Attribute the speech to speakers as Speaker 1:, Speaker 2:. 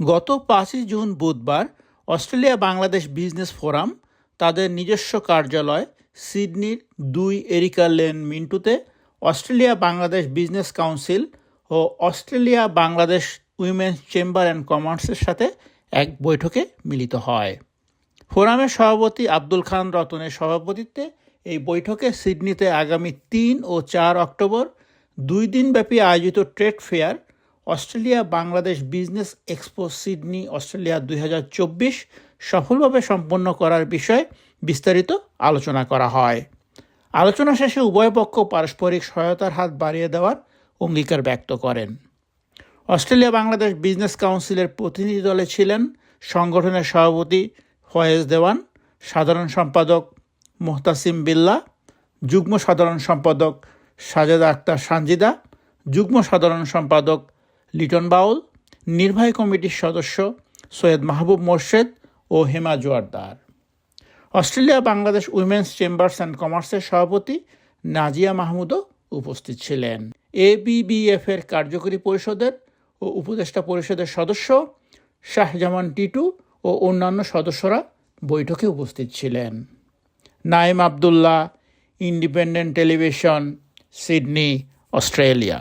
Speaker 1: গত পাঁচই জুন বুধবার অস্ট্রেলিয়া বাংলাদেশ বিজনেস ফোরাম তাদের নিজস্ব কার্যালয় সিডনির দুই এরিকা লেন মিন্টুতে Australia Bangladesh business council O Australia Bangladesh women's chamber and কমার্সের সাথে এক বৈঠকে মিলিত হয়। ফোরামের সভাপতি আব্দুল খান রতনের সভাপতিত্বে এই বৈঠকে সিডনিতে আগামী তিন ও চার অক্টোবর দুই দিনব্যাপী আয়োজিত trade fair Australia Bangladesh business expo Sydney, Australia দুই হাজার চব্বিশ সফলভাবে সম্পন্ন করার বিষয়ে বিস্তারিত আলোচনা করা হয়। আলোচনা শেষে উভয় পক্ষ পারস্পরিক সহায়তার হাত বাড়িয়ে দেওয়ার অঙ্গীকার ব্যক্ত করেন। অস্ট্রেলিয়া বাংলাদেশ বিজনেস কাউন্সিলের প্রতিনিধি দলে ছিলেন সংগঠনের সভাপতি ফয়েজ দেওয়ান, সাধারণ সম্পাদক মোহতাসিম বিল্লা, যুগ্ম সাধারণ সম্পাদক সাজেদা আক্তার সানজিদা, যুগ্ম সাধারণ সম্পাদক লিটন বাউল, নির্বাহী কমিটির সদস্য সৈয়দ মাহবুব মোর্শেদ ও Hema Joardar. Australia, Bangladesh women's chambers and কমার্সের সভাপতি নাজিয়া মাহমুদও উপস্থিত ছিলেন। এবিবিএফ এর কার্যকরী পরিষদের ও উপদেষ্টা পরিষদের সদস্য শাহজামান টিটু ও অন্যান্য সদস্যরা বৈঠকে উপস্থিত ছিলেন। Naim Abdullah, independent television, Sydney, Australia.